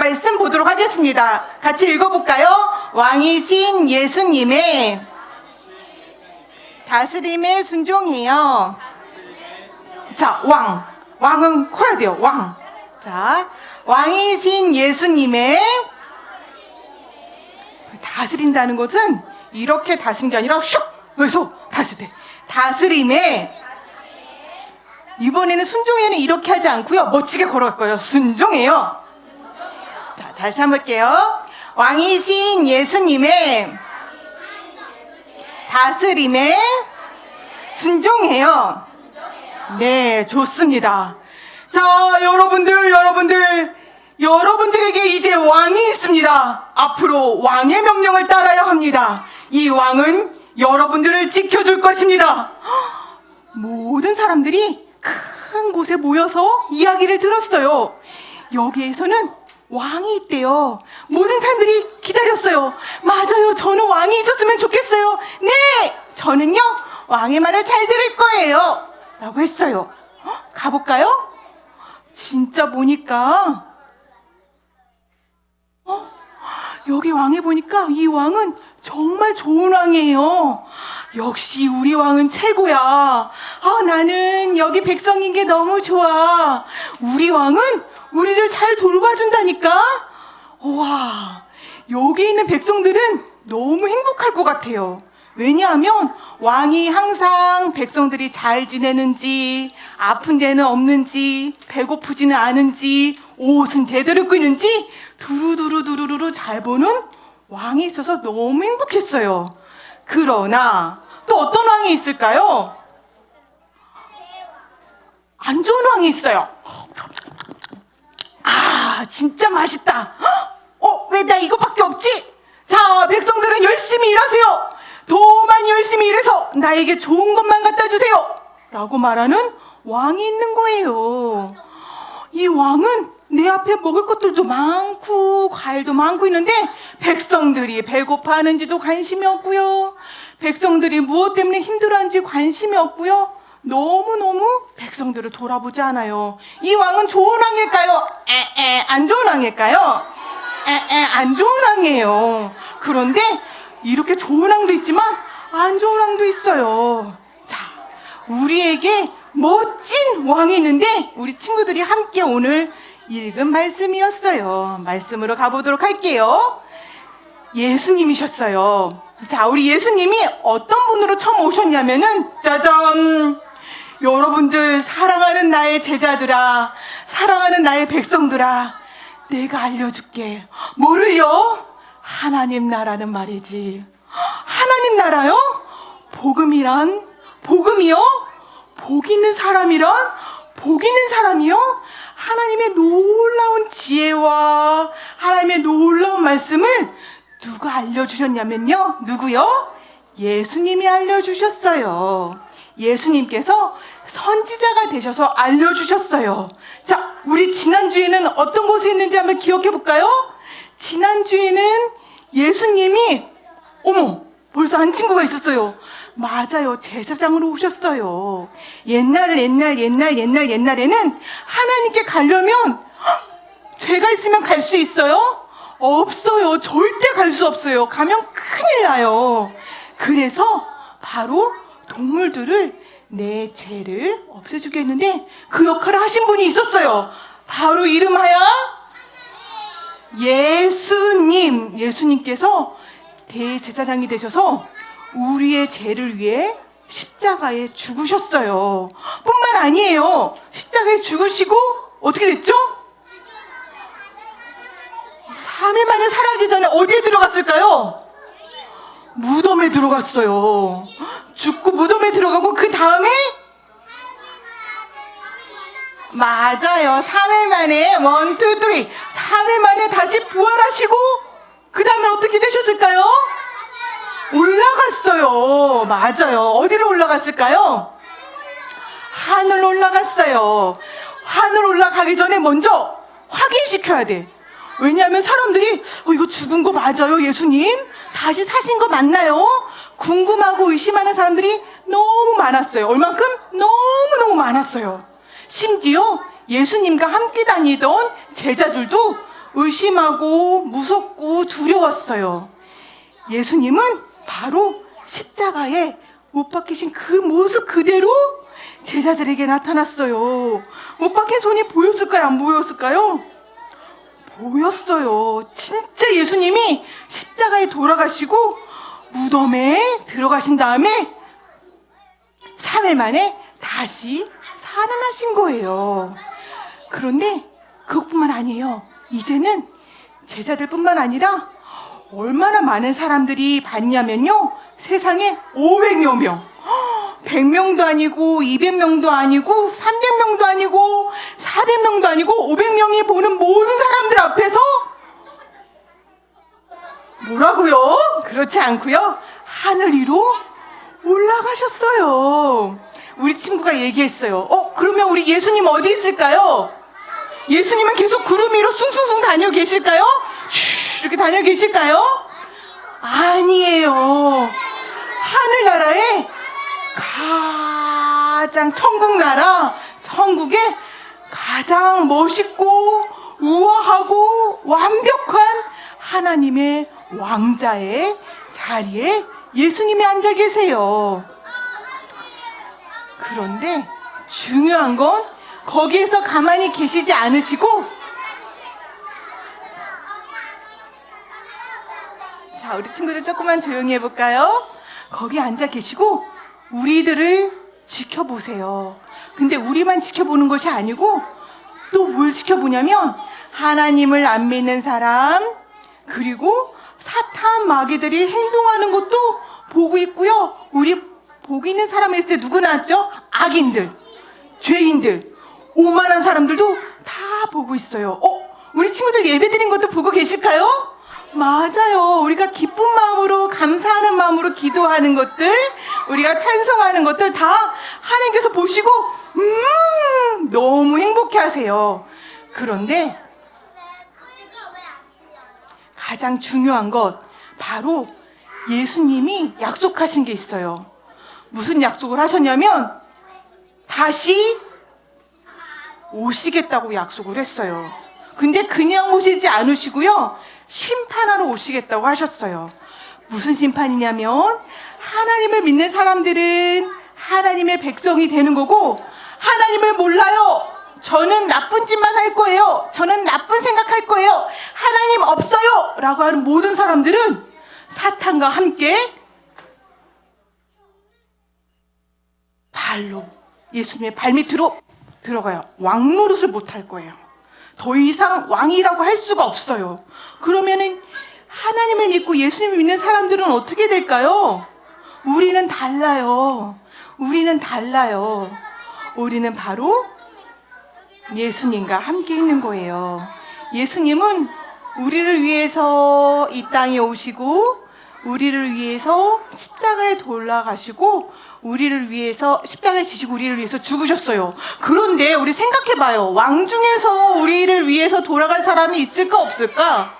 말씀 보도록 하겠습니다. 같이 읽어볼까요? 왕이신 예수님의 다스림에 순종해요. 자, 왕. 왕은 커야 돼요. 왕. 자, 왕이신 예수님의 다스린다는 것은 이렇게 다스린 게 아니라 슉! 그래서 다스대. 다스림에 이번에는 순종해는 이렇게 하지 않고요. 멋지게 걸어갈 거예요. 순종해요. 자, 다시 한번 볼게요. 왕이신 예수님의 다스림에 순종해요. 네, 좋습니다. 자, 여러분들, 여러분들, 여러분들에게 이제 왕이 있습니다. 앞으로 왕의 명령을 따라야 합니다. 이 왕은 여러분들을 지켜줄 것입니다. 모든 사람들이 큰 곳에 모여서 이야기를 들었어요. 여기에서는 왕이 있대요. 모든 사람들이 기다렸어요. 맞아요. 저는 왕이 있었으면 좋겠어요. 네! 저는요, 왕의 말을 잘 들을 거예요. 라고 했어요. 어? 가볼까요? 진짜 보니까, 어? 여기 왕에 보니까 이 왕은 정말 좋은 왕이에요. 역시 우리 왕은 최고야. 아, 나는 여기 백성인 게 너무 좋아. 우리 왕은 우리를 잘 돌봐준다니까? 와, 여기 있는 백성들은 너무 행복할 것 같아요. 왜냐하면 왕이 항상 백성들이 잘 지내는지, 아픈 데는 없는지, 배고프지는 않은지, 옷은 제대로 입고 있는지, 두루두루두루루 잘 보는 왕이 있어서 너무 행복했어요. 그러나 또 어떤 왕이 있을까요? 안 좋은 왕이 있어요. 아, 진짜 맛있다. 어, 왜 나 이거밖에 없지? 자, 백성들은 열심히 일하세요. 더 많이 열심히 일해서 나에게 좋은 것만 갖다 주세요. 라고 말하는 왕이 있는 거예요. 이 왕은 내 앞에 먹을 것들도 많고 과일도 많고 있는데 백성들이 배고파하는지도 관심이 없고요. 백성들이 무엇 때문에 힘들어하는지 관심이 없고요. 너무너무 백성들을 돌아보지 않아요. 이 왕은 좋은 왕일까요? 에에 안 좋은 왕일까요? 에에 안 좋은 왕이에요. 그런데 이렇게 좋은 왕도 있지만 안 좋은 왕도 있어요. 자, 우리에게 멋진 왕이 있는데 우리 친구들이 함께 오늘 읽은 말씀이었어요. 말씀으로 가보도록 할게요. 예수님이셨어요. 자, 우리 예수님이 어떤 분으로 처음 오셨냐면은, 짜잔! 여러분들, 사랑하는 나의 제자들아, 사랑하는 나의 백성들아, 내가 알려줄게. 뭐를요? 하나님 나라는 말이지. 하나님 나라요? 복음이란? 복음이요? 복 있는 사람이란? 복 있는 사람이요? 하나님의 놀라운 지혜와 하나님의 놀라운 말씀을 누가 알려주셨냐면요. 누구요? 예수님이 알려주셨어요. 예수님께서 선지자가 되셔서 알려주셨어요. 자, 우리 지난주에는 어떤 곳에 있는지 한번 기억해 볼까요? 지난주에는 예수님이, 어머, 벌써 한 친구가 있었어요. 맞아요. 제사장으로 오셨어요. 옛날, 옛날, 옛날, 옛날, 옛날에는 하나님께 가려면 헉, 죄가 있으면 갈 수 있어요? 없어요. 절대 갈 수 없어요. 가면 큰일 나요. 그래서 바로 동물들을 내 죄를 없애주게 했는데 그 역할을 하신 분이 있었어요. 바로 이름하여 예수님. 예수님께서 대제사장이 되셔서 우리의 죄를 위해 십자가에 죽으셨어요. 뿐만 아니에요. 십자가에 죽으시고 어떻게 됐죠? 3일 만에 살아가기 전에 어디에 들어갔을까요? 무덤에 들어갔어요. 죽고 무덤에 들어가고 그 다음에 맞아요. 3일 만에 원, 투, 쓰리 3일 만에 다시 부활하시고 그 다음에 어떻게 되셨을까요? 올라갔어요. 맞아요. 어디로 올라갔을까요? 하늘 올라갔어요. 하늘 올라가기 전에 먼저 확인시켜야 돼. 왜냐하면 사람들이 어, 이거 죽은 거 맞아요, 예수님? 다시 사신 거 맞나요? 궁금하고 의심하는 사람들이 너무 많았어요. 얼만큼? 너무너무 많았어요. 심지어 예수님과 함께 다니던 제자들도 의심하고 무섭고 두려웠어요. 예수님은 바로 십자가에 못 박히신 그 모습 그대로 제자들에게 나타났어요. 못 박힌 손이 보였을까요? 안 보였을까요? 보였어요. 진짜 예수님이 십자가에 돌아가시고 무덤에 들어가신 다음에 3일 만에 다시 살아나신 거예요. 그런데 그것뿐만 아니에요. 이제는 제자들뿐만 아니라 얼마나 많은 사람들이 봤냐면요. 세상에 500여 명. 100명도 아니고 200명도 아니고 300명도 아니고 400명도 아니고 500명이 보는 모든 사람들 앞에서 뭐라고요? 그렇지 않고요. 하늘 위로 올라가셨어요. 우리 친구가 얘기했어요. 어, 그러면 우리 예수님 어디 있을까요? 예수님은 계속 구름 위로 숭숭숭 다녀 계실까요? 슈, 이렇게 다녀 계실까요? 아니에요. 하늘나라에 가장 천국 나라, 천국에 가장 멋있고 우아하고 완벽한 하나님의 왕자의 자리에 예수님이 앉아 계세요. 그런데 중요한 건 거기에서 가만히 계시지 않으시고 자, 우리 친구들 조금만 조용히 해볼까요? 거기 앉아 계시고 우리들을 지켜보세요. 근데 우리만 지켜보는 것이 아니고 또 뭘 지켜보냐면 하나님을 안 믿는 사람 그리고 사탄 마귀들이 행동하는 것도 보고 있고요. 우리 보고 있는 사람이 있을 때 누구 나왔죠? 악인들, 죄인들, 오만한 사람들도 다 보고 있어요. 어? 우리 친구들 예배 드린 것도 보고 계실까요? 맞아요. 우리가 기쁜 마음으로 감사하는 마음으로 기도하는 것들, 우리가 찬송하는 것들 다 하나님께서 보시고 음 너무 행복해 하세요. 그런데 가장 중요한 것 바로 예수님이 약속하신 게 있어요. 무슨 약속을 하셨냐면 다시 오시겠다고 약속을 했어요. 근데 그냥 오시지 않으시고요. 심판하러 오시겠다고 하셨어요. 무슨 심판이냐면 하나님을 믿는 사람들은 하나님의 백성이 되는 거고 하나님을 몰라요. 저는 나쁜 짓만 할 거예요. 저는 나쁜 생각할 거예요. 하나님 없어요. 라고 하는 모든 사람들은 사탄과 함께 발로 예수님의 발밑으로 들어가요. 왕 노릇을 못할 거예요. 더 이상 왕이라고 할 수가 없어요. 그러면은 하나님을 믿고 예수님을 믿는 사람들은 어떻게 될까요? 우리는 달라요. 우리는 달라요. 우리는 바로 예수님과 함께 있는 거예요. 예수님은 우리를 위해서 이 땅에 오시고 우리를 위해서 십자가에 돌아가시고 우리를 위해서 십자가에 지시고 우리를 위해서 죽으셨어요. 그런데 우리 생각해 봐요. 왕 중에서 우리를 위해서 돌아갈 사람이 있을까 없을까?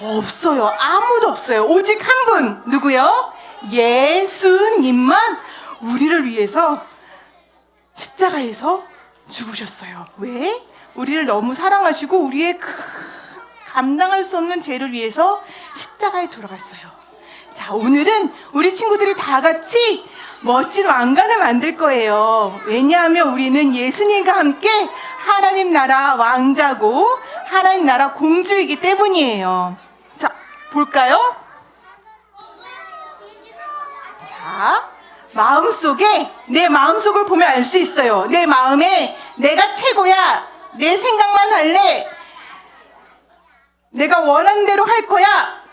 없어요. 아무도 없어요. 오직 한 분. 누구요? 예수님만 우리를 위해서 십자가에서 죽으셨어요. 왜? 우리를 너무 사랑하시고 우리의 큰 감당할 수 없는 죄를 위해서 십자가에 돌아갔어요. 자, 오늘은 우리 친구들이 다 같이 멋진 왕관을 만들 거예요. 왜냐하면 우리는 예수님과 함께 하나님 나라 왕자고 하나님 나라 공주이기 때문이에요. 자, 볼까요? 자, 마음속에 내 마음속을 보면 알 수 있어요. 내 마음에 내가 최고야. 내 생각만 할래. 내가 원하는 대로 할 거야.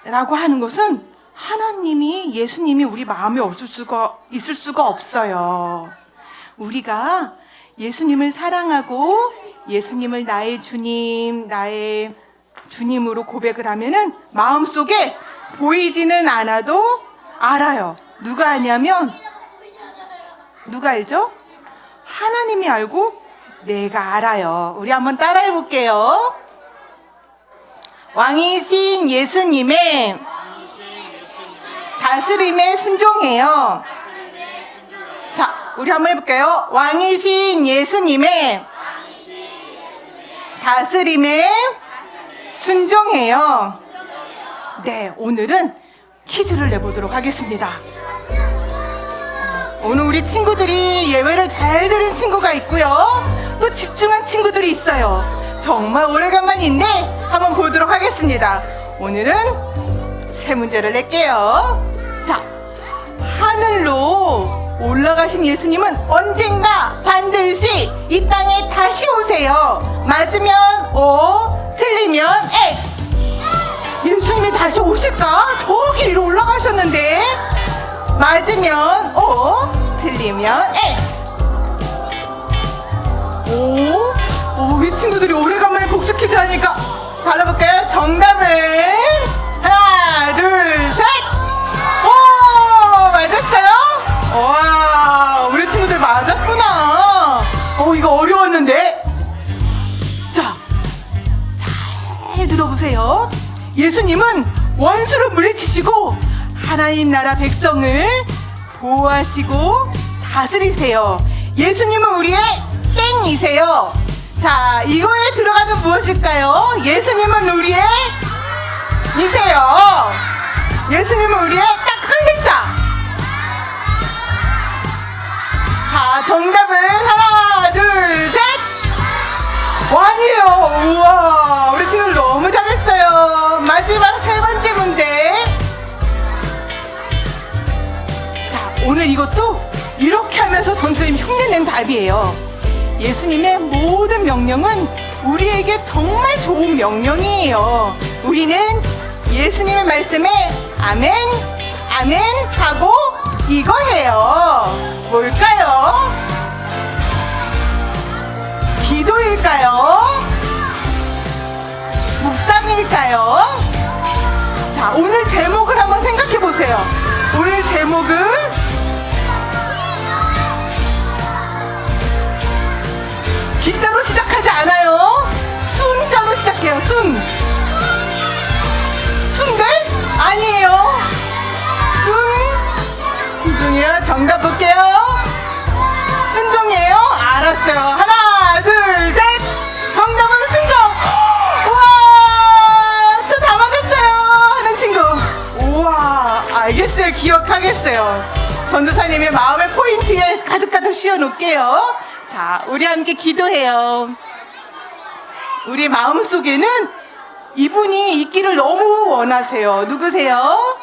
라고 하는 것은 하나님이 예수님이 우리 마음에 없을 수가 있을 수가 없어요. 우리가 예수님을 사랑하고 예수님을 나의 주님, 나의 주님으로 고백을 하면은 마음속에 보이지는 않아도 알아요. 누가 아냐면 누가 알죠? 하나님이 알고 내가 알아요. 우리 한번 따라해 볼게요. 왕이신 예수님의 다스림에 순종해요. 자, 우리 한번 해볼까요? 왕이신 예수님의 다스림에 순종해요. 네, 오늘은 퀴즈를 내보도록 하겠습니다. 오늘 우리 친구들이 예외를 잘 들은 친구가 있고요. 또 집중한 친구들이 있어요. 정말 오래간만인데 한번 보도록 하겠습니다. 오늘은 세 문제를 낼게요. 자, 하늘로 올라가신 예수님은 언젠가 반드시 이 땅에 다시 오세요. 맞으면 O, 틀리면 X. 예수님이 다시 오실까? 저기 위로 올라가셨는데 맞으면 O, 틀리면 X. 오, 오, 우리 친구들이 오래간만에 복수 퀴즈 하니까 알아볼까요? 정답은 하나, 둘, 셋. 잘 들어보세요. 예수님은 원수를 물리치시고 하나님 나라 백성을 보호하시고 다스리세요. 예수님은 우리의 땡이세요. 자, 이거에 들어가는 무엇일까요? 예수님은 우리의 이세요. 예수님은 우리의 딱 한 글자. 자, 정답은 하나, 둘, 셋. 완이에요. 우와, 마지막 세 번째 문제. 자, 오늘 이것도 이렇게 하면서 전수님 흉내낸 답이에요. 예수님의 모든 명령은 우리에게 정말 좋은 명령이에요. 우리는 예수님의 말씀에 아멘, 아멘 하고 이거 해요. 뭘까요? 기도일까요? 묵상일까요? 자, 오늘 제목을 한번 생각해 보세요. 오늘 제목은 기자로 시작하지 않아요. 순자로 시작해요. 순. 순대? 아니에요. 순. 순종이요. 정답 볼게요. 순종이에요? 알았어요. 하겠어요. 전도사님의 마음의 포인트에 가득가득 씌워놓을게요. 자, 우리 함께 기도해요. 우리 마음 속에는 이분이 있기를 너무 원하세요. 누구세요?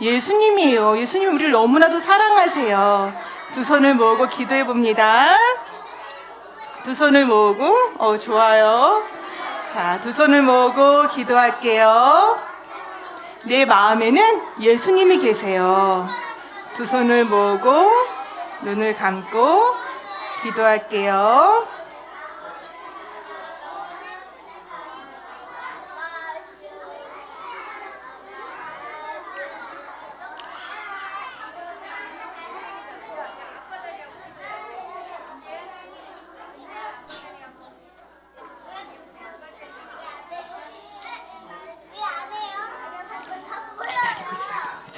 예수님이에요. 예수님 우리를 너무나도 사랑하세요. 두 손을 모으고 기도해 봅니다. 두 손을 모으고, 어, 좋아요. 자, 두 손을 모으고 기도할게요. 내 마음에는 예수님이 계세요. 두 손을 모으고, 눈을 감고, 기도할게요.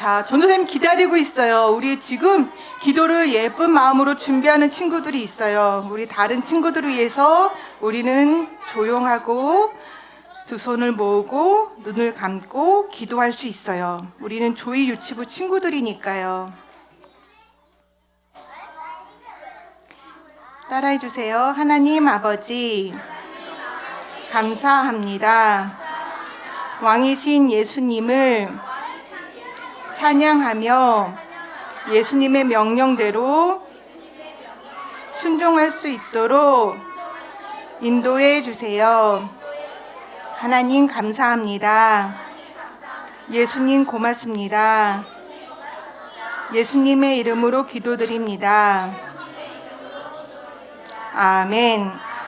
자, 전도사님 기다리고 있어요. 우리 지금 기도를 예쁜 마음으로 준비하는 친구들이 있어요. 우리 다른 친구들을 위해서 우리는 조용하고 두 손을 모으고 눈을 감고 기도할 수 있어요. 우리는 조이 유치부 친구들이니까요. 따라해 주세요. 하나님 아버지, 감사합니다. 왕이신 예수님을 찬양하며 예수님의 명령대로 순종할 수 있도록 인도해 주세요. 하나님 감사합니다. 예수님 고맙습니다. 예수님의 이름으로 기도드립니다. 아멘.